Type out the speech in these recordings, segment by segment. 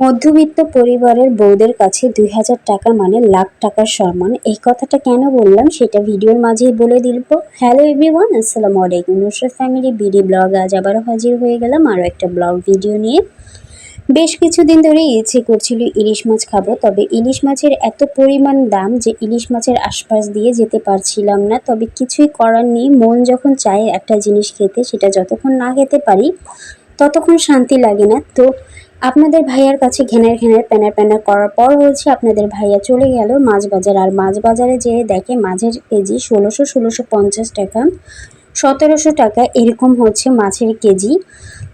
মধ্যবিত্ত পরিবারের বউদের কাছে দুই হাজার টাকা মানে লাখ টাকার সম্মান এই কথাটা কেন বললাম সেটা ভিডিওর মাঝেই বলে দিব হ্যালো এভরিওয়ান, আসসালামু আলাইকুম। নুসরাত ফ্যামিলি বিডি ব্লগ আজ আবারও হাজির হয়ে গেলাম আরও একটা ব্লগ ভিডিও নিয়ে। বেশ কিছুদিন ধরে ইচ্ছে করছিল ইলিশ মাছ খাব, তবে ইলিশ মাছের এত পরিমাণ দাম যে ইলিশ মাছের আশপাশ দিয়ে যেতে পারছিলাম না। তবে কিছুই করার নেই, মন যখন চায় একটা জিনিস খেতে, সেটা যতক্ষণ না খেতে পারি ততক্ষণ শান্তি লাগে না। তো আপনাদের ভাইয়ার কাছে ঘেনের ঘেনের প্যানার প্যানার করার পর হচ্ছে আপনাদের ভাইয়া চলে গেল মাছ বাজার আর মাছ বাজারে যেয়ে দেখে মাছের কেজি ষোলোশো ষোলোশো পঞ্চাশ টাকা, সতেরোশো টাকা এরকম হচ্ছে মাছের কেজি।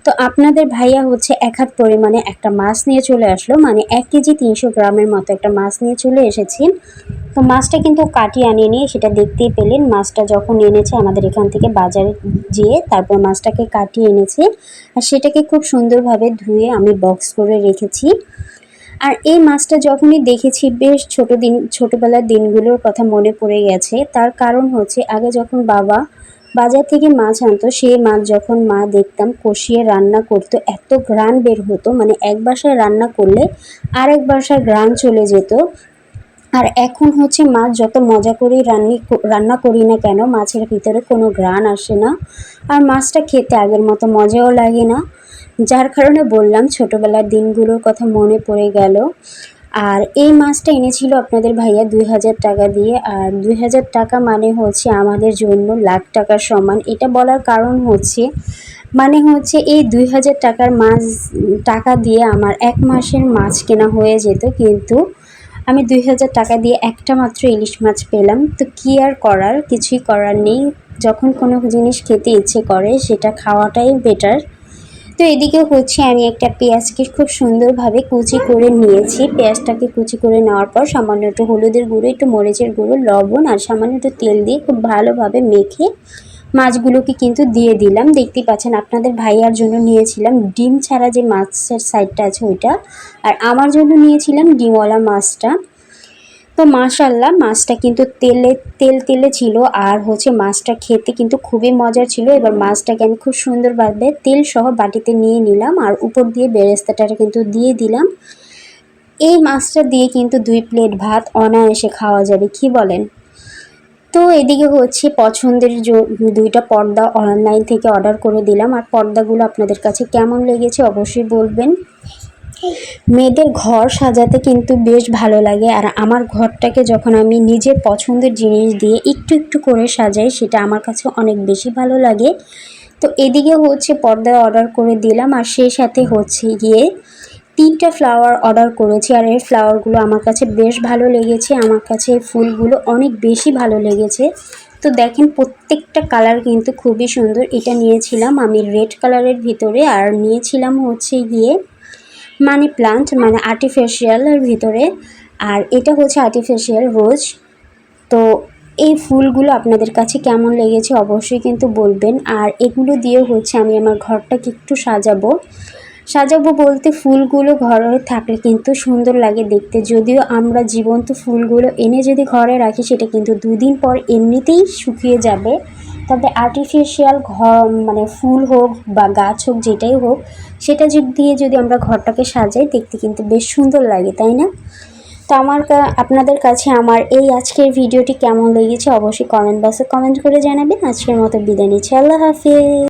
তো আপনাদের ভাইয়া হচ্ছে এক হাত পরিমাণে একটা মাছ নিয়ে চলে আসলো মানে এক কেজি তিনশো গ্রামের মতো একটা মাছ নিয়ে চলে এসেছেন তো মাছটা কিন্তু কাটিয়ে আনিয়ে নিয়ে সেটা দেখতেই পেলেন, মাছটা যখন এনেছে আমাদের এখান থেকে বাজারে যেয়ে তারপর মাছটাকে কাটিয়ে এনেছে। আর সেটাকে খুব সুন্দরভাবে ধুয়ে আমি বক্স করে রেখেছি। আর এই মাছটা যখনই দেখেছি, বেশ ছোট দিন, ছোটোবেলার দিনগুলোর কথা মনে পড়ে গেছে। তার কারণ হচ্ছে, আগে যখন বাবা বাজার থেকে মাছ আনতো, সেই মাছ যখন মা দেখতাম কষিয়ে রান্না করতো, এত ঘ্রাণ বের হতো মানে এক বাসায় রান্না করলে আরেক বাসায় ঘ্রাণ চলে যেত। আর এখন হচ্ছে মাছ যত মজা করেই রান্নি রান্না করি না কেন, মাছের ভিতরে কোনো ঘ্রাণ আসে না। আর মাছটা খেতে আগের মতো মজাও লাগে না। যার কারণে বললাম ছোটোবেলার দিনগুলোর কথা মনে পড়ে গেল। আর এই মাছটা এনেছিল আপনাদের ভাইয়া দুই হাজার টাকা দিয়ে, আর দুই হাজার টাকা মানে হচ্ছে আমাদের জন্য লাখ টাকার সমান। এটা বলার কারণ হচ্ছে মানে হচ্ছে এই দুই হাজার টাকার মাছ টাকা দিয়ে আমার এক মাসের মাছ কেনা হয়ে যেত, কিন্তু আমি দুই হাজার টাকা দিয়ে একটা মাত্র ইলিশ মাছ পেলাম। তো কী আর করার? কিছুই করার নেই। যখন কোনো জিনিস খেতে ইচ্ছে করে, সেটা খাওয়াটাই বেটার তো এদিকে হচ্ছে আমি একটা পেঁয়াজকে খুব সুন্দরভাবে কুচি করে নিয়েছি। পেঁয়াজটাকে কুচি করে নেওয়ার পর সামান্য একটু হলুদের গুঁড়ো, একটু মরিচের গুঁড়ো, লবণ আর সামান্য একটু তেল দিয়ে খুব ভালোভাবে মেখে মাছগুলোকে কিন্তু দিয়ে দিলাম। দেখতেই পাচ্ছেন আপনাদের ভাইয়ার জন্য নিয়েছিলাম ডিম ছাড়া যে মাছের সাইডটা আছে ওইটা। আর আমার জন্য নিয়েছিলাম ডিমওয়ালা মাছটা। তো মাশাল্লাহ, মাছটা কিন্তু তেলে, তেল তেলে ছিল আর হচ্ছে মাছটা খেতে কিন্তু খুবই মজার ছিল। এবার মাছটাকে আমি খুব সুন্দরভাবে তেল সহ বাটিতে নিয়ে নিলাম আর উপর দিয়ে বেরেস্তাটা কিন্তু দিয়ে দিলাম। এই মাছটা দিয়ে কিন্তু দুই প্লেট ভাত অনায়াসে খাওয়া যাবে, কি বলেন? তো এদিকে হচ্ছে পছন্দের দুইটা পর্দা অনলাইন থেকে অর্ডার করে দিলাম। আর পর্দাগুলো আপনাদের কাছে কেমন লেগেছে অবশ্যই বলবেন। মেয়েদের ঘর সাজাতে কিন্তু বেশ ভালো লাগে। আর আমার ঘরটাকে যখন আমি নিজের পছন্দের জিনিস দিয়ে একটু একটু করে সাজাই, সেটা আমার কাছে অনেক বেশি ভালো লাগে। তো এদিকে হচ্ছে পর্দা অর্ডার করে দিলাম, আর সেই সাথে হচ্ছে গিয়ে তিনটা ফ্লাওয়ার অর্ডার করেছি। আর এই ফ্লাওয়ারগুলো আমার কাছে বেশ ভালো লেগেছে। আমার কাছে ফুলগুলো অনেক বেশি ভালো লেগেছে। তো দেখেন প্রত্যেকটা কালার কিন্তু খুবই সুন্দর। এটা নিয়েছিলাম আমি রেড কালারের ভিতরে, আর নিয়েছিলাম হচ্ছে গিয়ে মানি প্লান্ট মানে আর্টিফিশিয়ালের ভিতরে। আর এটা হচ্ছে আর্টিফিশিয়াল রোজ তো এই ফুলগুলো আপনাদের কাছে কেমন লেগেছে অবশ্যই কিন্তু বলবেন। আর এগুলো দিয়ে হচ্ছে আমি আমার ঘরটাকে একটু সাজাবো। সাজাবো বলতে ফুলগুলো ঘরে থাকলে কিন্তু সুন্দর লাগে দেখতে। যদিও আমরা জীবন্ত ফুলগুলো এনে যদি ঘরে রাখি, সেটা কিন্তু দুদিন পর এমনিতেই শুকিয়ে যাবে। তবে আর্টিফিশিয়াল ঘর মানে ফুল হোক বা গাছ হোক, যেটাই হোক, সেটা দিয়ে যদি আমরা ঘরটাকে সাজাই, দেখতে কিন্তু বেশ সুন্দর লাগে, তাই না? তো আমার আপনাদের কাছে আমার এই আজকের ভিডিওটি কেমন লেগেছে, অবশ্যই কমেন্ট বক্সে কমেন্ট করে জানাবেন। আজকের মতো বিদায় নিচ্ছি। আল্লাহ হাফিজ।